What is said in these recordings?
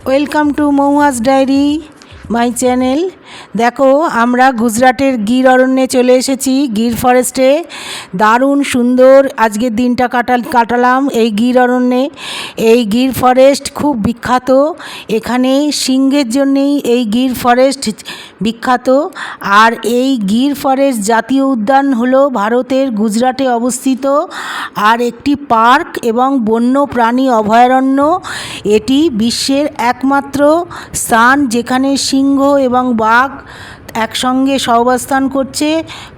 Welcome to Muaz diary my channel দেখো, আমরা গুজরাটের গির অরণ্যে চলে এসেছি, গির ফরেস্টে দারুণ সুন্দর আজকের দিনটা কাটাল কাটালাম এই গির অরণ্যে। এই গির ফরেস্ট খুব বিখ্যাত। এখানে সিংহের জন্যেই এই গির ফরেস্ট বিখ্যাত। আর এই গির ফরেস্ট জাতীয় উদ্যান হলো ভারতের গুজরাটে অবস্থিত। আর একটি পার্ক এবং বন্য প্রাণী অভয়ারণ্য। এটি বিশ্বের একমাত্র স্থান যেখানে সিংহ এবং বাঘ একসঙ্গে সহাবস্থান করছে।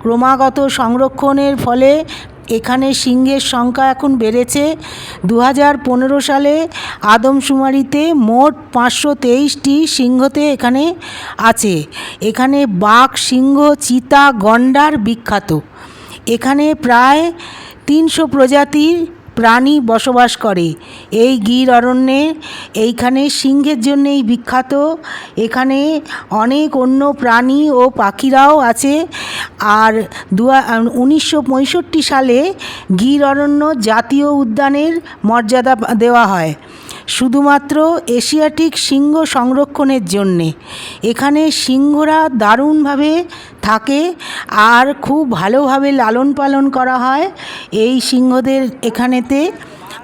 ক্রমাগত সংরক্ষণের ফলে এখানে সিংহের সংখ্যা এখন বেড়েছে। দু হাজার পনেরো সালে আদমশুমারিতে মোট পাঁচশো তেইশটি সিংহতে এখানে আছে। এখানে বাঘ, সিংহ, চিতা, গন্ডার বিখ্যাত। এখানে প্রায় তিনশো প্রজাতির প্রাণী বসবাস করে। এই গির অরণ্যে, এইখানে সিংহের জন্যেই বিখ্যাত। এখানে অনেক অন্য প্রাণী ও পাখিরাও আছে। আর দু উনিশশো সালে গির অরণ্য জাতীয় উদ্যানের মর্যাদা দেওয়া হয়। শুধুমাত্র এশিয়াটিক সিংহ সংরক্ষণের জন্যে। এখানে সিংহরা দারুণভাবে থাকে আর খুব ভালোভাবে লালন পালন করা হয় এই সিংহদের এখানেতে।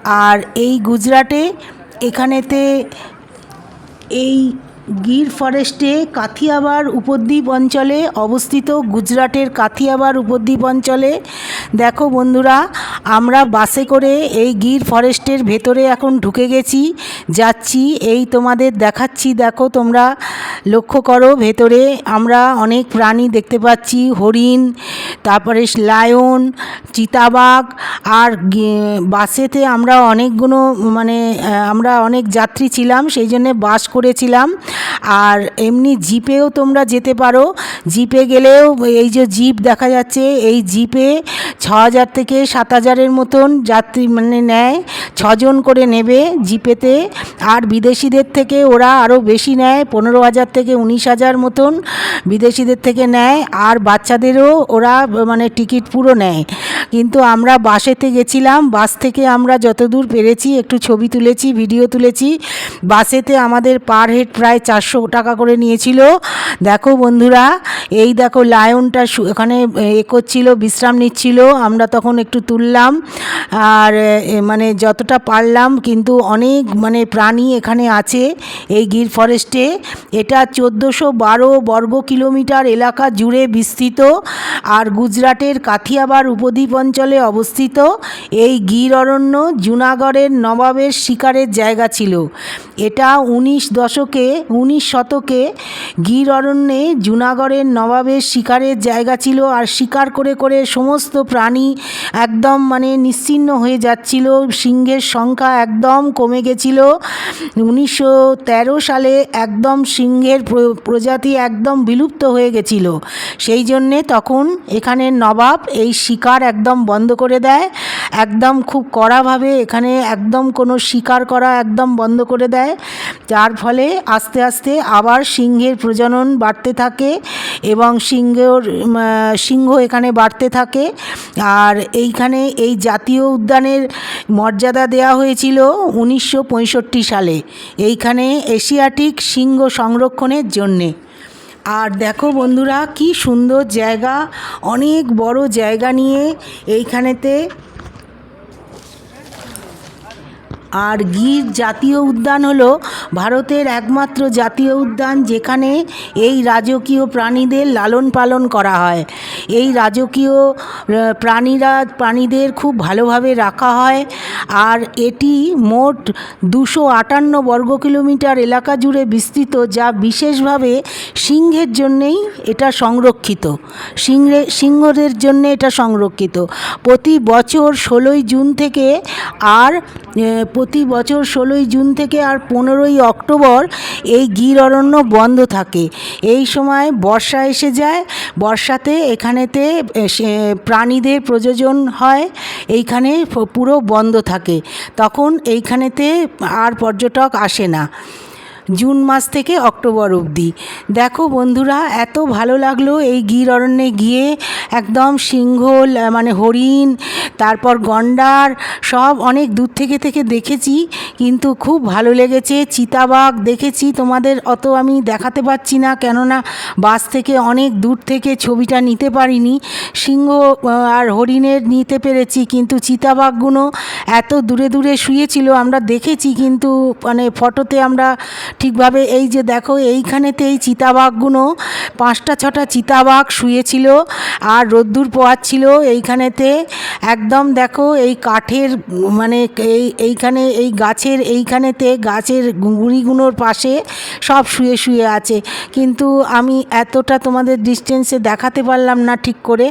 আর এই গুজরাটে এখানেতে এই গির ফরেস্টে কাথিয়াবার উপদ্বীপ অঞ্চলে অবস্থিত গুজরাটের কাথিয়াবার উপদ্বীপ অঞ্চলে। দেখো বন্ধুরা আমরা বাসে করে এই গির ফরেস্টের ভেতরে এখন ঢুকে গেছি, যাচ্ছি, এই তোমাদের দেখাচ্ছি, দেখো তোমরা, লক্ষ্য করো ভেতরে আমরা অনেক প্রাণী দেখতে পাচ্ছি, হরিণ, তারপরে লায়ন, চিতাবাঘ, আর বাসেতে আমরা অনেকগুলো মানে আমরা অনেক যাত্রী ছিলাম, সেই জন্যে বাস করেছিলাম, আর এমনি জিপেও তোমরা যেতে পারো, জিপে গেলেও এই যে জিপ দেখা যাচ্ছে, এই জিপে ছ হাজার থেকে সাত হাজার হাজারের মতন যাত্রী মানে নেয়, ছজন করে নেবে জিপেতে। আর বিদেশিদের থেকে ওরা আরও বেশি নেয়, পনেরো হাজার থেকে উনিশ হাজার মতন বিদেশিদের থেকে নেয়। আর বাচ্চাদেরও ওরা মানে টিকিট পুরো নেয়। কিন্তু আমরা বাসেতে গেছিলাম, বাস থেকে আমরা যতদূর পেরেছি, একটু ছবি তুলেছি, ভিডিও তুলেছি। বাসেতে আমাদের পার হেড প্রায় চারশো টাকা করে নিয়েছিল। দেখো বন্ধুরা, এই দেখো লায়নটা এখানে এ করছিল, বিশ্রাম নিচ্ছিল। আমরা তখন একটু তুললাম। আর মানে যতটা পারলাম, কিন্তু অনেক মানে প্রাণী এখানে আছে এই গির ফরেস্টে। এটা চোদ্দোশো বারো বর্গ কিলোমিটার এলাকা জুড়ে বিস্তৃত আর গুজরাটের কাথিয়াবার উপদ্বীপ অঞ্চলে অবস্থিত। এই গির অরণ্য জুনাগড়ের নবাবের শিকারের জায়গা ছিল। এটা উনিশ দশকে, উনিশ শতকে গির অরণ্যে জুনাগড়ের নবাবের শিকারের জায়গা ছিল। আর শিকার করে করে সমস্ত প্রাণী একদম মানে নিশ্চিন্ন হয়ে যাচ্ছিল। সিংহের সংখ্যা একদম কমে গেছিল। উনিশশো তেরো সালে একদম সিংহের প্রজাতি একদম বিলুপ্ত হয়ে গেছিল। সেই জন্যে তখন এখানের নবাব এই শিকার একদম বন্ধ করে দেয়। একদম খুব কড়াভাবে এখানে একদম কোনো শিকার করা একদম বন্ধ করে দেয়। যার ফলে আস্তে আস্তে আবার সিংহের প্রজনন বাড়তে থাকে এবং সিংহর সিংহ এখানে বাড়তে থাকে। আর এইখানে এই জাতীয় উদ্যানের মর্যাদা দেওয়া হয়েছিল উনিশশো পঁয়ষট্টি সালে। এইখানে এশিয়াটিক সিংহ সংরক্ষণের জন্যে। আর দেখো বন্ধুরা, কি সুন্দর জায়গা, অনেক বড় জায়গা নিয়ে এইখানেতে আর গির জাতীয় উদ্যান হল ভারতের একমাত্র জাতীয় উদ্যান যেখানে এই রাজকীয় প্রাণীদের লালন পালন করা হয়। এই রাজকীয় প্রাণীরা, প্রাণীদের খুব ভালোভাবে রাখা হয় আর এটি মোট দুশো আটান্ন বর্গ কিলোমিটার এলাকা জুড়ে বিস্তৃত, যা বিশেষভাবে সিংহের জন্যেই এটা সংরক্ষিত। সিংহে সিংহদের জন্য এটা সংরক্ষিত। প্রতি বছর ষোলোই জুন থেকে আর প্রতি বছর ষোলোই জুন থেকে আর পনেরোই অক্টোবর এই গির অরণ্য বন্ধ থাকে। এই সময় বর্ষা এসে যায়, বর্ষাতে এখানেতে প্রাণীদের প্রযোজন হয়, এইখানে পুরো বন্ধ থাকে। তখন এইখানেতে আর পর্যটক আসে না। জুন মাস থেকে অক্টোবর অবধি। দেখো বন্ধুরা, এত ভালো লাগল এই গির অরণ্যে গিয়ে। একদম সিংহ মানে হরিণ তারপর গন্ডার সব অনেক দূর থেকে থেকে দেখেছি, কিন্তু খুব ভালো লেগেছে। চিতাবাঘ দেখেছি, তোমাদের অত আমি দেখাতে পারছি না, কেননা বাস থেকে অনেক দূর থেকে ছবিটা নিতে পারিনি। সিংহ আর হরিণের নিতে পেরেছি, কিন্তু চিতাবাঘগুলো এত দূরে দূরে শুয়েছিল, আমরা দেখেছি, কিন্তু মানে ফটোতে আমরা ঠিকভাবে এই যে দেখো এইখানেতে এই চিতাবাঘগুলো, পাঁচটা ছটা চিতাবাঘ শুয়েছিল, আর রোদ্দুর পোয়াচ্ছিল এইখানেতে একদম দেখো এই কাঠের মানে এই, এইখানে, এই গাছের এইখানেতে গাছের গুঁড়িগুলোর পাশে সব শুয়ে শুয়ে আছে। কিন্তু আমি এতটা তোমাদের ডিস্টেন্সে দেখাতে পারলাম না ঠিক করে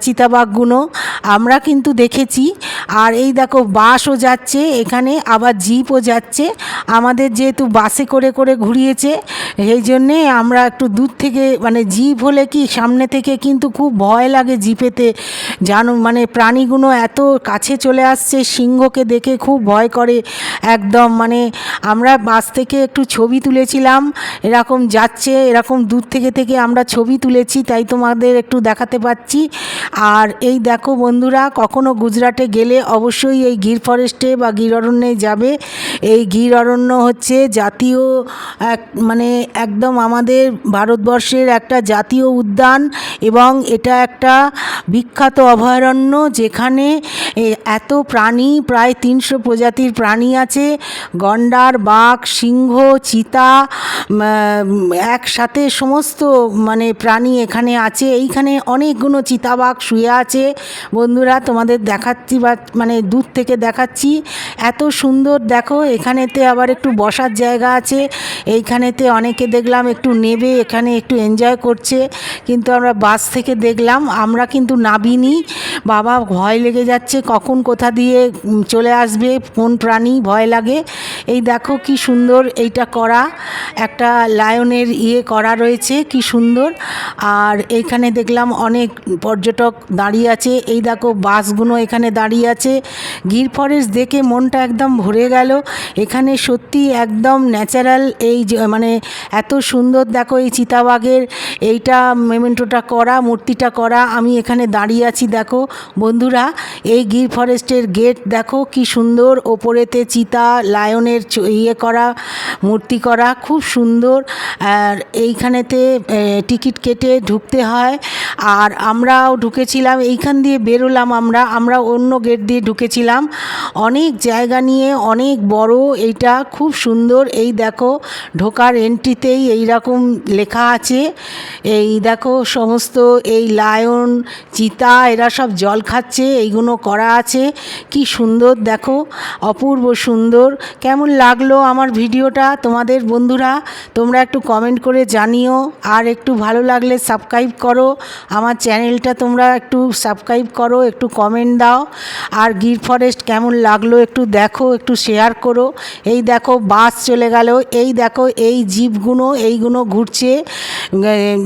চিতাবাঘগুলো আমরা কিন্তু দেখেছি। আর এই দেখো, বাসও যাচ্ছে, এখানে আবার জিপও যাচ্ছে। আমাদের যেহেতু বাসে করে করে ঘুরিয়েছে, এই জন্যে আমরা একটু দূর থেকে মানে জিপ হলে কি সামনে থেকে কিন্তু খুব ভয় লাগে জিপেতে। জানো মানে প্রাণীগুলো এত কাছে চলে আসছে, সিংহকে দেখে খুব ভয় করে। একদম মানে আমরা বাস থেকে একটু ছবি তুলেছিলাম, এরকম যাচ্ছে, এরকম দূর থেকে থেকে আমরা ছবি তুলেছি, তাই তোমাদের একটু দেখাতে পাচ্ছি। আর এই দেখো বন্ধুরা, কখনো গুজরাটে গেলে অবশ্যই এই গির ফরেস্টে বা গির অরণ্যে যাবে। এই গির অরণ্য হচ্ছে জাতীয় এক মানে একদম আমাদের ভারতবর্ষের একটা জাতীয় উদ্যান এবং এটা একটা বিখ্যাত অভয়ারণ্য যেখানে এত প্রাণী, প্রায় তিনশো প্রজাতির প্রাণী আছে। গন্ডার, বাঘ, সিংহ, চিতা একসাথে সমস্ত মানে প্রাণী এখানে আছে। এইখানে অনেকগুলো চিতাবাঘ শুয়ে আছে। বন্ধুরা, তোমাদের দেখাচ্ছি বা মানে দূর থেকে দেখাচ্ছি। এত সুন্দর, দেখো, এখানেতে আবার একটু বসার জায়গা আছে। এইখানেতে অনেকে দেখলাম একটু নেবে, এখানে একটু এনজয় করছে। কিন্তু আমরা বাস থেকে দেখলাম, আমরা কিন্তু নাবিনি বাবা ভয় লেগে যাচ্ছে, কখন কোথা দিয়ে চলে আসবে, কোন প্রাণী, ভয় লাগে। এই দেখো কি সুন্দর এইটা করা। একটা লায়নের ইয়ে করা রয়েছে, কি সুন্দর। আর এইখানে দেখলাম অনেক পর্যটক দাঁড়িয়ে আছে। এই দেখো বাসগুলো এখানে দাঁড়িয়ে আছে। গির ফরেস্ট দেখে মনটা একদম ভরে গেল। এখানে সত্যি একদম ন্যাচারাল এই মানে এত সুন্দর দেখো এই চিতাবাঘের, এইটা মেমেন্টোটা করা, মূর্তিটা করা, আমি এখানে দাঁড়িয়ে আছি দেখো। বন্ধুরা, এই গির ফরেস্টের গেট দেখো কি সুন্দর, ওপরেতে চিতা, লায়নের ইয়ে করা, মূর্তি করা, খুব সুন্দর। আর এইখানেতে টিকিট কেটে ঢুকতে হয়। আর আমরাও ঢুকেছিলাম, এইখান দিয়ে বেরোলাম আমরা আমরা অন্য গেট দিয়ে ঢুকেছিলাম। অনেক জায়গা নিয়ে অনেক বড়, এইটা খুব সুন্দর। এই দেখো, ঢোকার এন্ট্রিতেই এইরকম লেখা আছে। এই দেখো, সমস্ত এই লায়ন চিতা এরা সব জল খাচ্ছে এইগুলো করা আছে। কি সুন্দর দেখো, অপূর্ব সুন্দর। কেমন লাগল আমার ভিডিওটা তোমাদের বন্ধুরা? তোমরা একটু কমেন্ট করে জানিও। আর একটু ভালো লাগলে সাবস্ক্রাইব করো। আমার চ্যানেলটা তোমরা একটু সাবস্ক্রাইব করো, একটু কমেন্ট দাও। আর গির ফরেস্ট কেমন লাগল একটু দেখো, একটু শেয়ার করো। এই দেখো, বাস চলে গেল। এই দেখো, এই জীবগুলো এইগুলো ঘুরছে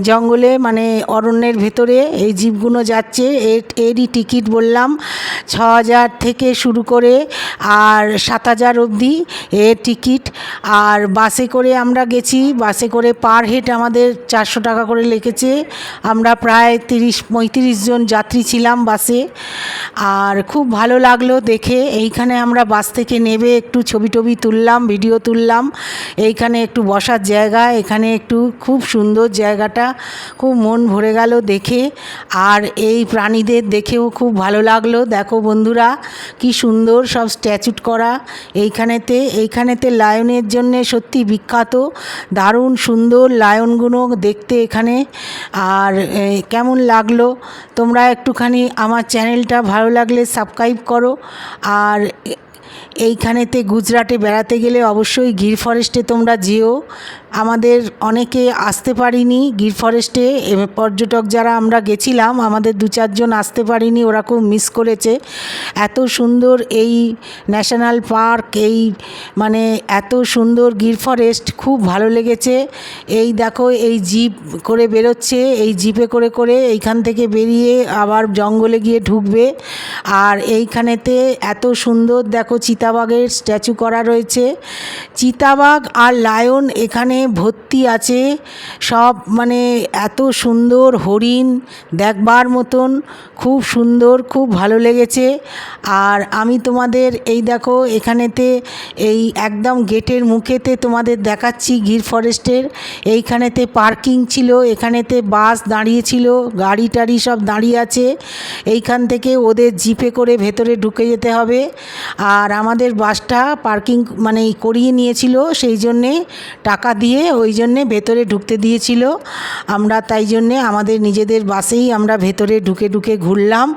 জঙ্গলে মানে অরণ্যের ভেতরে। এই জীবগুলো যাচ্ছে। এর এরই টিকিট বললাম ছ হাজার থেকে শুরু করে আর সাত হাজার অবধি এর টিকিট। আর বাসে করে আমরা গেছি। বাসে করে পার হেড আমাদের চারশো টাকা করে লেগেছে। আমরা প্রায় তিরিশ, পঁয়ত্রিশ জন যাত্রী ছিলাম বাসে আর খুব ভালো লাগল দেখে। এইখানে আমরা বাস থেকে নেবে একটু ছবি টবি তুললাম, ভিডিও তুললাম। এইখানে একটু বসার জায়গা, এখানে একটু খুব সুন্দর জায়গাটা। খুব মন ভরে গেল দেখে। আর এই প্রাণীদের দেখেও খুব ভালো লাগল। দেখো বন্ধুরা, কি সুন্দর সব স্ট্যাচুট করা এইখানেতে। এইখানেতে লায়নের জন্যে সত্যি বিখ্যাত, দারুণ সুন্দর লায়নগুলো দেখতে এখানে। আর কেমন লাগল? তোমরা একটুখানি আমার চ্যানেলটা ভালো লাগলে সাবস্ক্রাইব করো। আর এইখানেতে গুজরাটে বেড়াতে গেলে অবশ্যই গির ফরেস্টে তোমরা যেও। আমাদের অনেকে আসতে পারিনি গির ফরেস্টে পর্যটক যারা আমরা গেছিলাম, আমাদের দু চারজন আসতে পারিনি, ওরা খুব মিস করেছে। এত সুন্দর এই ন্যাশনাল পার্ক এই মানে এত সুন্দর গির ফরেস্ট খুব ভালো লেগেছে। এই দেখো, এই জিপ করে বেরোচ্ছে, এই জিপে করে করে এইখান থেকে বেরিয়ে আবার জঙ্গলে গিয়ে ঢুকবে। আর এইখানেতে এত সুন্দর, দেখো চিতাবাঘের স্ট্যাচু করা রয়েছে। চিতাবাঘ আর লায়ন এখানে ভর্তি আছে। সব মানে এত সুন্দর হরিণ দেখবার মতন। খুব সুন্দর, খুব ভালো লেগেছে। আর আমি তোমাদের এই দেখো এখানেতে এই একদম গেটের মুখেতে তোমাদের দেখাচ্ছি গির ফরেস্টের। এইখানেতে পার্কিং ছিল, এখানেতে বাস দাঁড়িয়েছিল গাড়ি টাড়ি সব দাঁড়িয়ে আছে। এইখান থেকে ওদের জিপে করে ভেতরে ঢুকে যেতে হবে। আর আমাদের বাসটা পার্কিং মানে করিয়ে নিয়েছিল, সেই জন্যে টাকা দিয়ে ওই জন্যে ভেতরে ঢুকতে দিয়েছিল। আমরা তাই জন্যে আমাদের নিজেদের বাসেই আমরা ভেতরে ঢুকে ঢুকে ঘুরলাম।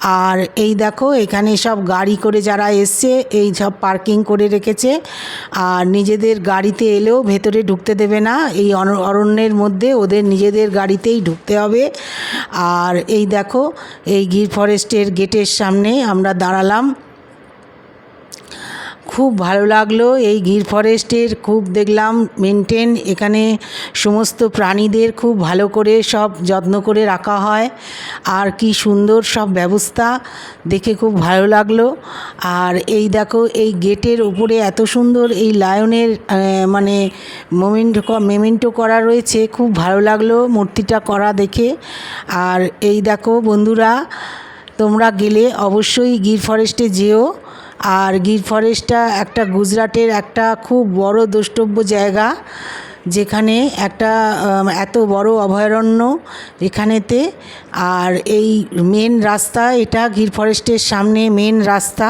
আর এই দেখো, এখানে সব গাড়ি করে যারা এসছে, এই সব পার্কিং করে রেখেছে। আর নিজেদের গাড়িতে এলেও ভেতরে ঢুকতে দেবে না। এই অরণ্যের মধ্যে ওদের নিজেদের গাড়িতেই ঢুকতে হবে। আর এই দেখো, এই গির ফরেস্টের গেটের সামনে আমরা দাঁড়ালাম। খুব ভালো লাগল এই গির ফরেস্টের, খুব দেখলাম মেনটেন এখানে সমস্ত প্রাণীদের খুব ভালো করে সব যত্ন করে রাখা হয়। আর কি সুন্দর সব ব্যবস্থা, দেখে খুব ভালো লাগল। আর এই দেখো, এই গেটের উপরে এত সুন্দর এই লায়নের মানে মোমেন্টো মেমেন্টো করা রয়েছে, খুব ভালো লাগল মূর্তিটা করা দেখে। আর এই দেখো বন্ধুরা, তোমরা গেলে অবশ্যই গির ফরেস্টে যেও। আর গির ফরেস্টটা একটা গুজরাটের একটা খুব বড় দ্রষ্টব্য জায়গা। যেখানে একটা এত বড় অভয়ারণ্য এখানেতে। আর এই মেন রাস্তা, এটা গির ফরেস্টের সামনে মেন রাস্তা।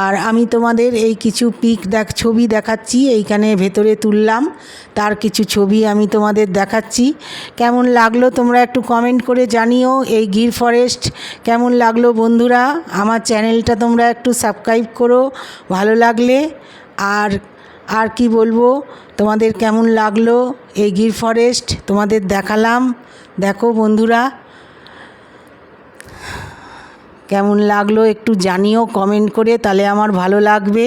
আর আমি তোমাদের এই কিছু পিক দেখ, ছবি দেখাচ্ছি, এইখানে ভেতরে তুললাম। তার কিছু ছবি আমি তোমাদের দেখাচ্ছি। কেমন লাগল তোমরা একটু কমেন্ট করে জানিও। এই গির ফরেস্ট কেমন লাগল বন্ধুরা? আমার চ্যানেলটা তোমরা একটু সাবস্ক্রাইব করো, ভালো লাগলে। আর আর কি বলব? তোমাদের কেমন লাগল? এই গির ফরেস্ট তোমাদের দেখালাম। দেখো বন্ধুরা, কেমন লাগল একটু জানিও কমেন্ট করে, তাহলে আমার ভালো লাগবে।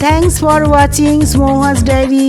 থ্যাংকস ফর ওয়াচিং স্মোহাস ডায়েরি